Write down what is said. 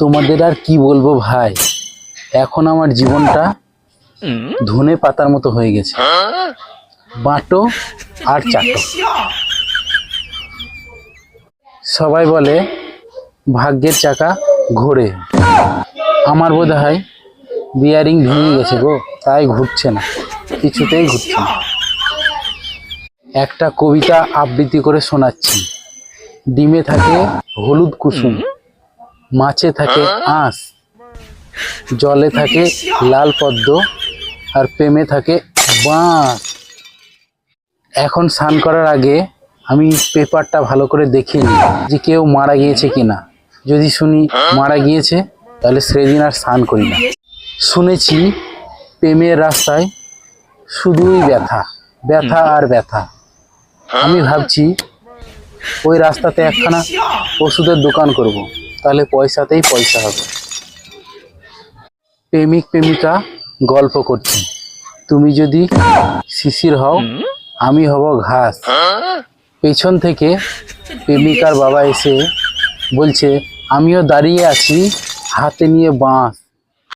তোমাদের আর কি বলব ভাই? এখন আমার জীবনটা ধনে পাতার মতো হয়ে গেছে। বাটো আর চাটো। সবাই বলে, ভাগ্যের চাকা ঘোরে। আমার বোধ হয় বিয়ারিং ভেঙে গেছে গো, তাই ঘুরছে না, কিছুতেই ঘুরছে না। একটা কবিতা আবৃত্তি করে শোনাচ্ছি। ডিমে থাকে হলুদ কুসুম। মাছে থাকে আঁশ জলে থাকে লাল পদ্ম আর প্রেমে থাকে বাঁশ। এখন স্নান করার আগে আমি পেপারটা ভালো করে দেখে নিই যে কেউ মারা গিয়েছে কিনা। যদি শুনি মারা গিয়েছে তাহলে সেদিন আর স্নান করি না। শুনেছি প্রেমের রাস্তায় শুধুই ব্যথা ব্যথা আর ব্যথা। আমি ভাবছি ওই রাস্তাতে একখানা ওষুধের দোকান করব। তাহলে পয়সাতেই পয়সা হবে। প্রেমিক, প্রেমিকা গল্প করছে তুমি যদি শিশির হও, আমি হব ঘাস। পেছন থেকে প্রেমিকার বাবা এসে বলছে, আমিও দাঁড়িয়ে আছি, হাতে নিয়ে বাঁশ।